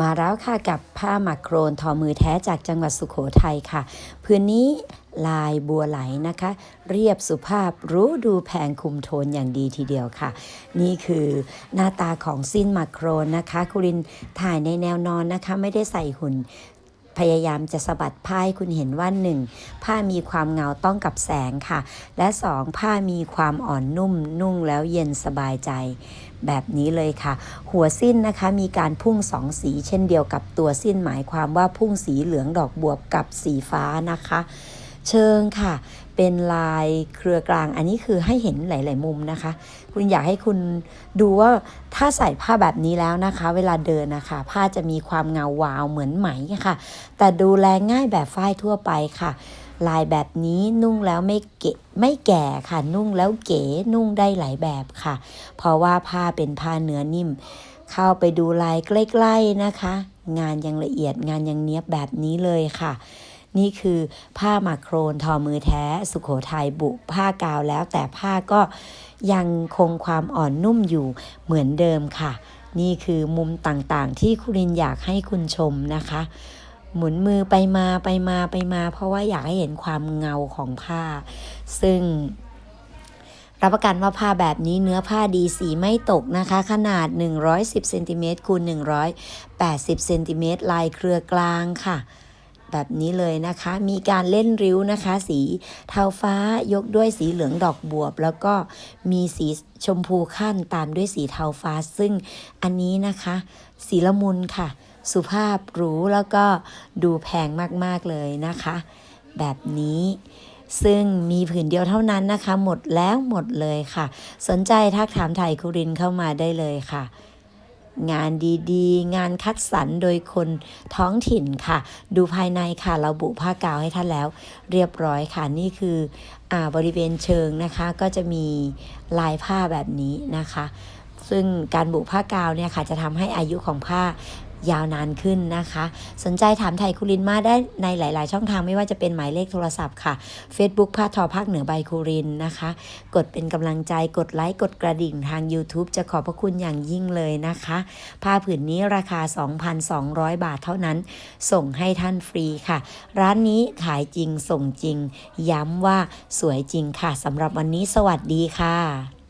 มาแล้วค่ะกับผ้าหมักโครนทอมือแท้จากจังหวัดสุขโขทัยค่ะพื้นนี้ลายบัวไหลนะคะ เรียบสุภาพรู้ดูแพงคุมโทนอย่างดีทีเดียวค่ะ นี่คือหน้าตาของสิ้นหมักโครนนะคะ คุรินถ่ายในแนวนอนนะคะ ไม่ได้ใส่หุ่น พยายามจะสะบัดผ้าให้คุณเห็นว่าหนึ่งผ้ามีความเงาต้องกับแสงค่ะ และสองผ้ามีความอ่อนนุ่ม นุ่งแล้วเย็นสบายใจ แบบนี้เลยค่ะ หัวสิ้นนะคะมีการพุ่งสองสี เช่นเดียวกับตัวสิ้นหมายความว่าพุ่งสีเหลืองดอกบวบกับสีฟ้านะคะ เชิงค่ะ เป็นลายเครือกลาง อันนี้คือให้เห็นหลาย ๆ มุมนะคะ คุณอยากให้คุณดูว่าถ้าใส่ผ้าแบบนี้แล้วนะคะ เวลาเดินนะคะ ผ้าจะมีความเงาวาวเหมือนไหมค่ะ แต่ดูแลง่ายแบบฝ้ายทั่วไปค่ะ ลายแบบนี้นุ่งแล้วไม่เกะไม่แก่ค่ะ นุ่งแล้วเก๋นุ่งได้หลายแบบค่ะ เพราะว่าผ้าเป็นผ้าเนื้อนิ่ม เข้าไปดูลายใกล้ ๆ นะคะ งานยังละเอียดงานยังเนี้ยบแบบนี้เลยค่ะ นี่คือผ้าหมักโครนทอมือแท้ สุขโขทัยบุผ้ากาวแล้ว แต่ผ้าก็ยังคงความอ่อนนุ่มอยู่เหมือนเดิมค่ะ นี่คือมุมต่างๆ ที่คุรินอยากให้คุณชมนะคะ หมุนมือไปมาไปมาไปมา เพราะว่าอยากให้เห็นความเงาของผ้า ซึ่งรับประกันว่าผ้าแบบนี้เนื้อผ้าดีสีไม่ตกนะคะ ขนาด 110เซนติเมตรคูณ180เซนติเมตรลายเครือกลางค่ะ แบบนี้เลยนะคะ มีการเล่นริ้วนะคะ สีเทาฟ้ายกด้วยสีเหลืองดอกบวบ แล้วก็มีสีชมพูขั้นตามด้วยสีเทาฟ้า ซึ่งอันนี้นะคะ สีละมุนค่ะ สุภาพหรูแล้วก็ดูแพงมากๆเลยนะคะ แบบนี้ซึ่งมีผืนเดียวเท่านั้นนะคะ หมดแล้วหมดเลยค่ะ สนใจทักถามไทยคุรินเข้ามาได้เลยค่ะ งานดีๆ งานคัดสรรโดยคนท้องถิ่นค่ะ ดูภายในค่ะ เราบุผ้ากาวให้ท่านแล้ว เรียบร้อยค่ะนี่คืออาบริเวณเชิงนะคะ ก็จะมีลายผ้าแบบนี้นะคะ ซึ่งการบุผ้ากาวเนี่ยค่ะจะทำให้อายุของผ้า ยาวนานขึ้นนะคะ สนใจถามไทยคุรินมาได้ในหลาย ๆ ช่องทางไม่ว่าจะเป็นหมายเลขโทรศัพท์ค่ะ Facebook ผ้าทอภาคเหนือใบคุรินนะคะ กดเป็นกำลังใจกดไลค์กดกระดิ่งทาง YouTube จะขอบพระคุณอย่างยิ่งเลยนะคะ ผ้าผืนนี้ราคา 2,200 บาทเท่านั้น ส่งให้ท่านฟรีค่ะ ร้านนี้ขายจริงส่งจริง ย้ำว่าสวยจริงค่ะสำหรับวันนี้สวัสดีค่ะ